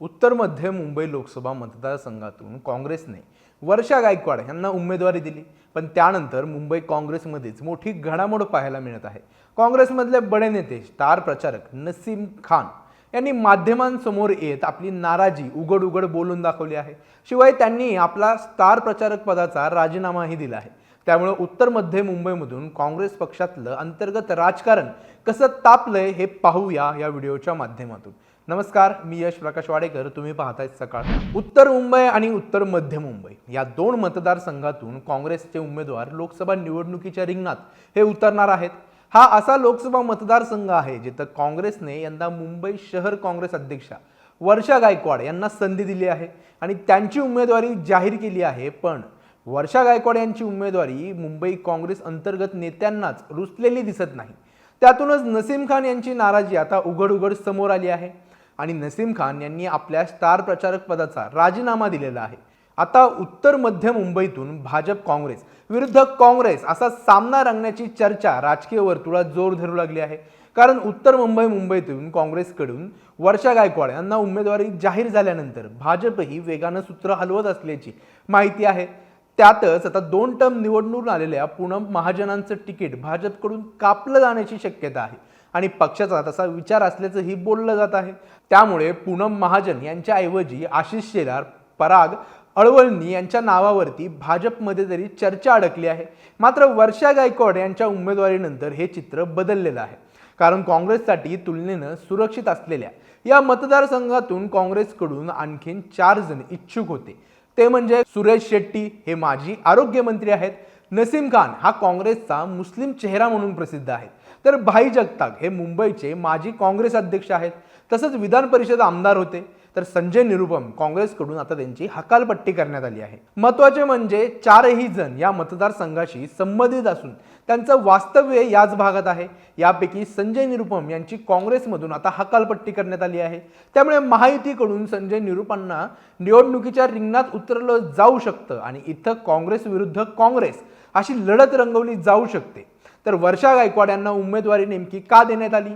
उत्तर मध्य मुंबई लोकसभा मतदारसंघातून काँग्रेसने वर्षा गायकवाड यांना उमेदवारी दिली. पण त्यानंतर मुंबई काँग्रेसमध्येच मोठी घडामोड पाहायला मिळत आहे. काँग्रेसमधले बडे नेते स्टार प्रचारक नसीम खान यांनी माध्यमांसमोर येत आपली नाराजी उघड उघड बोलून दाखवली आहे. शिवाय त्यांनी आपला स्टार प्रचारक पदाचा राजीनामाही दिला आहे. त्यामुळे उत्तर मध्य मुंबईमधून काँग्रेस पक्षातलं अंतर्गत राजकारण कसं तापलंय हे पाहूया या व्हिडिओच्या माध्यमातून. नमस्कार मी यश प्रकाश वाडेकर. तुम्ही पाहताय सकाळ. उत्तर मुंबई आणि उत्तर मध्य मुंबई या दोन मतदारसंघातून काँग्रेसचे उमेदवार लोकसभा निवडणुकीच्या रिंगणात हे उतरणार आहेत. हा असा लोकसभा मतदारसंघ आहे जिथं काँग्रेसने यंदा मुंबई शहर काँग्रेस अध्यक्षा वर्षा गायकवाड यांना संधी दिली आहे आणि त्यांची उमेदवारी जाहीर केली आहे. पण वर्षा गायकवाड यांची उमेदवारी मुंबई काँग्रेस अंतर्गत नेत्यांनाच रुचलेली दिसत नाही. त्यातूनच नसीम खान यांची नाराजी आता उघड उघड समोर आली आहे. आणि नसीम खान यांनी आपल्या स्टार प्रचारक पदाचा राजीनामा दिलेला आहे. आता उत्तर मध्य मुंबईतून भाजप काँग्रेस विरुद्ध काँग्रेस असा सामना रंगण्याची चर्चा राजकीय वर्तुळात जोर धरू लागली आहे. कारण उत्तर मुंबई मुंबईतून काँग्रेसकडून वर्षा गायकवाड यांना उमेदवारी जाहीर झाल्यानंतर भाजपही वेगानं सूत्र हलवत असल्याची माहिती आहे. त्यातच आता दोन टर्म निवडणूक आलेल्या पूनम महाजनांचं तिकीट भाजपकडून कापलं जाण्याची शक्यता आहे. आणि पक्षाचा तसा विचार असल्याचंही बोललं जात आहे. त्यामुळे पूनम महाजन यांच्या ऐवजी आशिष शेलार पराग अळवळणी यांच्या नावावरती भाजपमध्ये तरी चर्चा अडकली आहे. मात्र वर्षा गायकवाड यांच्या उमेदवारीनंतर हे चित्र बदललेलं आहे. कारण काँग्रेससाठी तुलनेनं सुरक्षित असलेल्या या मतदारसंघातून काँग्रेसकडून आणखीन चार जण इच्छुक होते. ते म्हणजे सुरेश शेट्टी हे माजी आरोग्यमंत्री आहेत. नसीम खान हा काँग्रेसचा मुस्लिम चेहरा म्हणून प्रसिद्ध आहे तर भाई जगताप हे मुंबईचे माजी काँग्रेस अध्यक्ष आहेत. तसंच विधान परिषद आमदार होते. तर संजय निरुपम काँग्रेसकडून आता त्यांची हकालपट्टी करण्यात आली आहे. महत्त्वाचे म्हणजे चारही जण या मतदारसंघाशी संबंधित असून त्यांचं वास्तव्य याच भागात आहे. यापैकी संजय निरुपम यांची काँग्रेसमधून आता हकालपट्टी करण्यात आली आहे. त्यामुळे महायुतीकडून संजय निरुपांना निवडणुकीच्या रिंगणात उतरलं जाऊ शकतं आणि इथं काँग्रेस विरुद्ध काँग्रेस अशी लढत रंगवली जाऊ शकते. तर वर्षा गायकवाड यांना उमेदवारी नेमकी का देण्यात आली?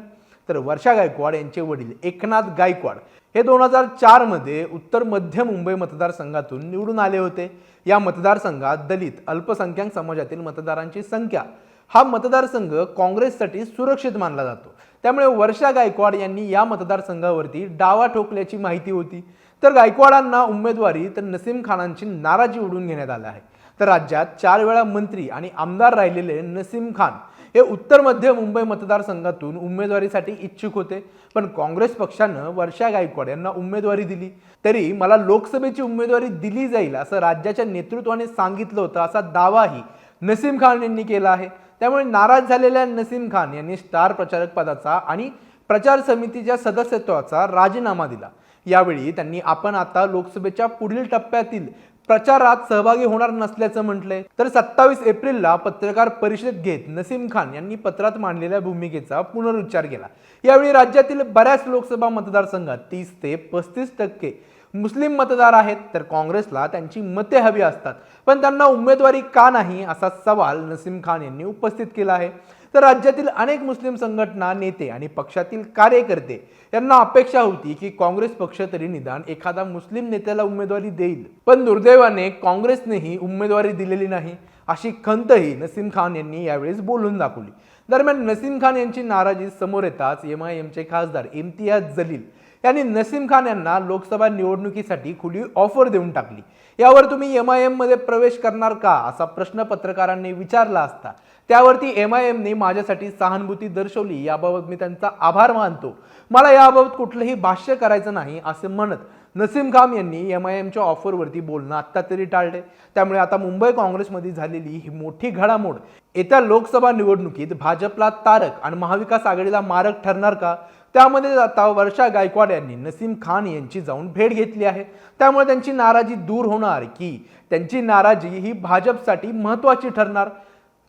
तर वर्षा गायकवाड यांचे वडील एकनाथ गायकवाड हे दोन हजार चारमध्ये उत्तर मध्य मुंबई मतदारसंघातून निवडून आले होते. या मतदारसंघात दलित अल्पसंख्याक समाजातील मतदारांची संख्या. हा मतदारसंघ काँग्रेससाठी सुरक्षित मानला जातो. त्यामुळे वर्षा गायकवाड यांनी या मतदारसंघावरती डावा ठोकल्याची माहिती होती. तर गायकवाडांना उमेदवारी तर नसीम खानांची नाराजी उडून घेण्यात आली आहे. तर राज्यात चार वेळा मंत्री आणि आमदार राहिलेले नसीम खान हे उत्तर मध्य मुंबई मतदारसंघातून उमेदवारीसाठी इच्छुक होते. पण काँग्रेस पक्षानं वर्षा गायकवाड यांना उमेदवारी दिली. तरी मला लोकसभेची उमेदवारी दिली जाईल असं राज्याच्या नेतृत्वाने सांगितलं होतं असा दावाही नसीम खान यांनी केला आहे. त्यामुळे नाराज झालेल्या नसीम खान यांनी स्टार प्रचारक पदाचा आणि प्रचार समितीच्या सदस्यत्वाचा राजीनामा दिला. यावेळी त्यांनी आपण आता लोकसभेच्या पुढील टप्प्यातील प्रचारात सहभागी होणार नसल्याचं म्हटलंय. तर सत्तावीस एप्रिलला पत्रकार परिषद घेत नसीम खान यांनी पत्रात मांडलेल्या भूमिकेचा पुनरुच्चार केला. यावेळी राज्यातील बऱ्याच लोकसभा मतदारसंघात तीस ते पस्तीस टक्के मुस्लिम मतदार आहेत तर काँग्रेसला त्यांची मते हवी असतात. पण त्यांना उमेदवारी का नाही असा सवाल नसीम खान यांनी उपस्थित केला आहे. तर राज्यातील अनेक मुस्लिम संघटना नेते आणि पक्षातील कार्यकर्ते यांना अपेक्षा होती की काँग्रेस पक्ष तरी निदान एखादा मुस्लिम नेत्याला उमेदवारी देईल. पण दुर्दैवाने काँग्रेसनेही उमेदवारी दिलेली नाही अशी खंतही नसीम खान यांनी यावेळेस बोलून दाखवली. दरम्यान नसीम खान यांची नाराजी समोर येताच एम आय एमचे खासदार इम्तियाज जलील यांनी नसीम खान यांना लोकसभा निवडणुकीसाठी खुली ऑफर देऊन टाकली. यावर तुम्ही एम आय एममध्ये प्रवेश करणार का असा प्रश्न पत्रकारांनी विचारला असता. त्यावरती एम आय एमने माझ्यासाठी सहानुभूती दर्शवली याबाबत मी त्यांचा आभार मानतो. मला याबाबत कुठलंही भाष्य करायचं नाही असे म्हणत नसीम खान यांनी एम आय एमच्या ऑफरवरती बोलणं आत्ता तरी टाळले. त्यामुळे आता मुंबई काँग्रेसमध्ये झालेली ही मोठी घडामोड. येत्या लोकसभा निवडणुकीत भाजपला तारक आणि महाविकास आघाडीला मारक ठरणार का? त्यामध्ये आता वर्षा गायकवाड यांनी नसीम खान यांची जाऊन भेट घेतली आहे. त्यामुळे त्यांची नाराजी दूर होणार की त्यांची नाराजी ही भाजपसाठी महत्त्वाची ठरणार.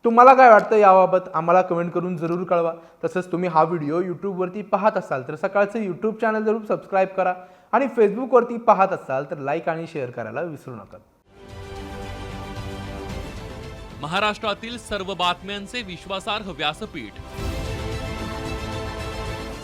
तुम्हाला काय वाटतं याबाबत? आम्हाला कमेंट करून जरूर कळवा. तसंच तुम्ही हा व्हिडिओ यूट्यूबवरती पाहत असाल तर सकाळचं यूट्यूब चॅनल जरूर सबस्क्राईब करा आणि फेसबुकवरती पाहत असाल तर लाईक आणि शेअर करायला विसरू नका. महाराष्ट्रातील सर्व बातम्यांचे विश्वासार्ह व्यासपीठ